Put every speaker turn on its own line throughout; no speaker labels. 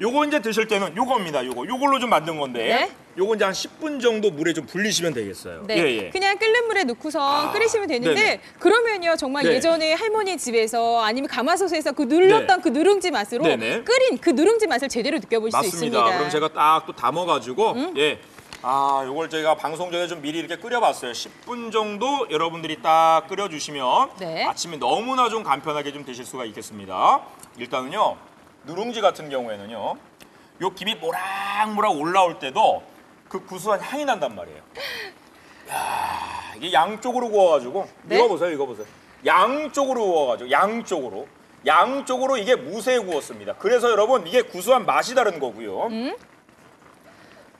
요거 이제 드실 때는 요겁니다. 요거 요걸로 좀 만든 건데
네.
요거 이제 한 10분 정도 물에 좀 불리시면 되겠어요.
네.
예, 예.
그냥 끓는 물에 넣고서 끓이시면 되는데
네네.
그러면요 정말
네.
예전에 할머니 집에서 아니면 가마솥에서 그 눌렀던 그 누룽지 맛으로
네네.
끓인 그 누룽지 맛을 제대로 느껴볼 수
맞습니다.
있습니다. 음?
그럼 제가 딱 또 담아 가지고 예. 아, 요걸 저희가 방송 전에 좀 미리 이렇게 끓여봤어요. 10분 정도 여러분들이 딱 끓여주시면
네.
아침에 너무나 좀 간편하게 좀 드실 수가 있겠습니다. 일단은요, 누룽지 같은 경우에는요, 요 김이 모락모락 올라올 때도 그 구수한 향이 난단 말이에요. 야, 이게 양쪽으로 구워가지고
네?
이거 보세요, 이거 보세요. 양쪽으로 구워가지고 양쪽으로. 양쪽으로 이게 무쇠에 구웠습니다. 그래서 여러분 이게 구수한 맛이 다른 거고요.
음?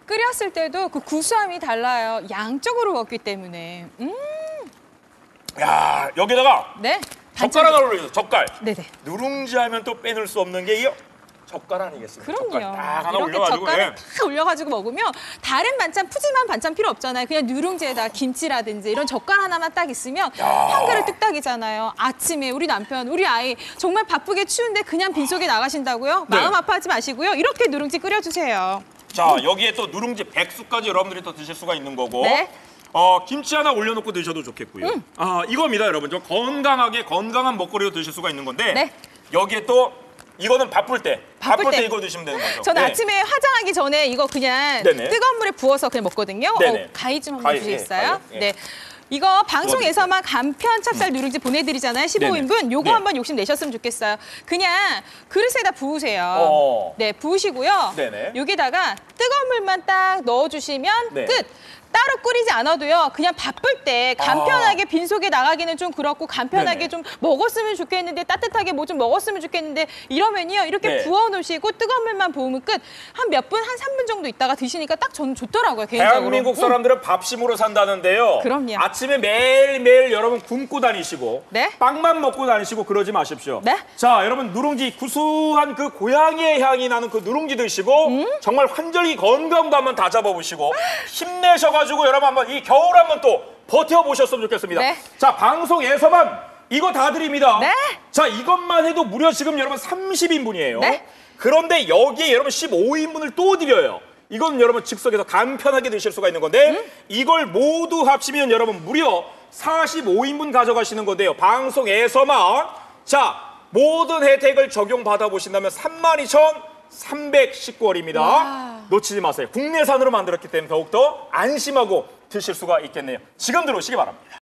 끓였을 때도 그 구수함이 달라요. 양쪽으로 먹기 때문에. 음,
야 여기다가
네.
하나 올려주세요. 젓갈.
네네.
누룽지 하면 또 빼놓을 수 없는 게 이 젓갈 아니겠습니까?
그럼요.
젓갈 딱 하나
이렇게
올려가지고
젓갈을
예.
탁 올려가지고 먹으면 다른 반찬 푸짐한 반찬 필요 없잖아요. 그냥 누룽지에다 김치라든지 이런 젓갈 하나만 딱 있으면 한 그릇 뚝딱이잖아요. 아침에 우리 남편, 우리 아이 정말 바쁘게 추운데 그냥 빈속에 나가신다고요?
네.
마음 아파하지 마시고요. 이렇게 누룽지 끓여주세요.
자 여기에 또 누룽지 백수까지 여러분들이 또 드실 수가 있는 거고.
네.
어 김치 하나 올려놓고 드셔도 좋겠고요. 아 이겁니다, 여러분. 좀 건강하게 건강한 먹거리로 드실 수가 있는 건데
네.
여기에 또 이거는 바쁠 때, 바쁠,
바쁠
때.
때.
이거 드시면 되는 거죠.
저는
네.
아침에 화장하기 전에 이거 그냥
네네.
뜨거운 물에 부어서 그냥 먹거든요.
네네.
어, 가위 좀 한번
가위,
주시겠어요?
예, 가위, 예.
네. 이거 방송에서만 간편 찹쌀 누룽지 보내드리잖아요. 15인분. 요거
네.
한번 욕심 내셨으면 좋겠어요. 그냥 그릇에다 부으세요.
어.
네, 부으시고요.
네네.
여기다가 뜨거운 물만 딱 넣어주시면
네.
끝. 따로 끓이지 않아도요. 그냥 바쁠 때 간편하게 빈속에 나가기는 좀 그렇고 간편하게
아. 네네.
좀 먹었으면 좋겠는데 따뜻하게 뭐 좀 먹었으면 좋겠는데 이러면요. 이렇게
네.
부어 놓으시고 뜨거운 물만 부으면 끝. 한 몇 분, 한 3분 정도 있다가 드시니까 딱 저는 좋더라고요. 개인적으로.
대한민국
음.
사람들은 밥심으로 산다는데요.
그럼요.
아침 에 매일매일 여러분 굶고 다니시고
네.
빵만 먹고 다니시고 그러지 마십시오.
네.
자, 여러분 누룽지 구수한 그 고향의 향이 나는 그 누룽지 드시고
음?
정말 환절기 건강도 한번 다 잡아보시고 힘내셔가지고 여러분 한번 이 겨울 한번 또 버텨보셨으면 좋겠습니다.
네.
자, 방송에서만 이거 다 드립니다.
네.
자, 이것만 해도 무려 지금 여러분 30인분이에요.
네.
그런데 여기에 여러분 15인분을 또 드려요. 이건 여러분 즉석에서 간편하게 드실 수가 있는 건데
음?
이걸 모두 합치면 여러분 무려 45인분 가져가시는 건데요. 방송에서만 자 모든 혜택을 적용받아 보신다면 32,319원입니다.
와.
놓치지 마세요. 국내산으로 만들었기 때문에 더욱더 안심하고 드실 수가 있겠네요. 지금 들어오시기 바랍니다.